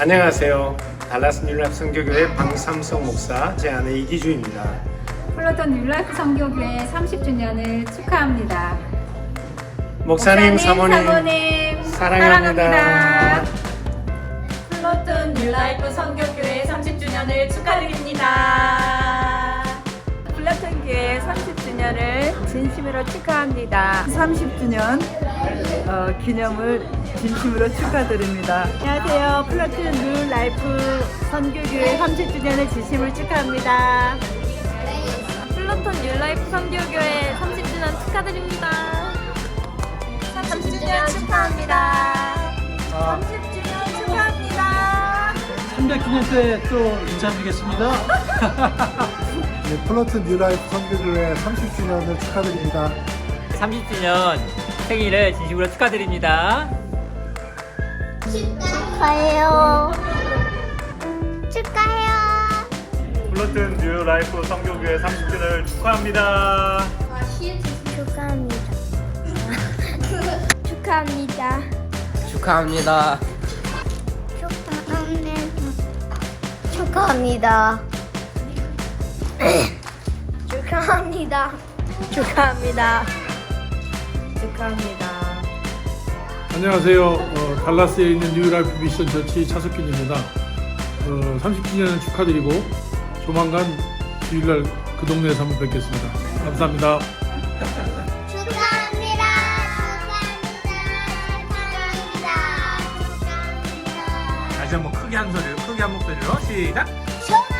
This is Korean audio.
안녕하세요. 달라스 뉴라이프 선교교회 방삼성 목사 제 아내 이기주입니다. 플러턴 뉴라이프 성교교회 30주년을 축하합니다. 목사님, 사모님, 사모님, 사랑합니다. 플러턴 뉴라이프 성교교회 30주년을 축하드립니다. 플라톤 교회 30주년을 진심으로 축하합니다. 30주년 어, 기념을 진심으로 축하드립니다. 안녕하세요. 플라톤 뉴 라이프 선교교회 30주년을 진심으로 축하합니다. 플러톤 뉴라이프 선교교회 30주년 축하드립니다. 30주년 축하합니다. 30주년 축하합니다. 300주년 때 또 인사드리겠습니다. 네, 플러튼 뉴라이프 선교교회 30주년을 축하드립니다. 30주년 생일을 진심으로 축하드립니다. 축하해요. 축하해요. 플러튼 뉴 라이프 성교교회 30주년을 축하합니다. 축하합니다. 축하합니다. 축하합니다. 축하합니다. 축하합니다. 축하합니다. 축하합니다. 안녕하세요. 어, 달라스에 있는 뉴라이프 미션 저치 차석균입니다. 어, 30주년 축하드리고 조만간 주일날 그 동네에서 한번 뵙겠습니다. 감사합니다. 축하합니다. 축하합니다. 다시 한번 크게 한 소리로, 크게 한 목소리로 시작!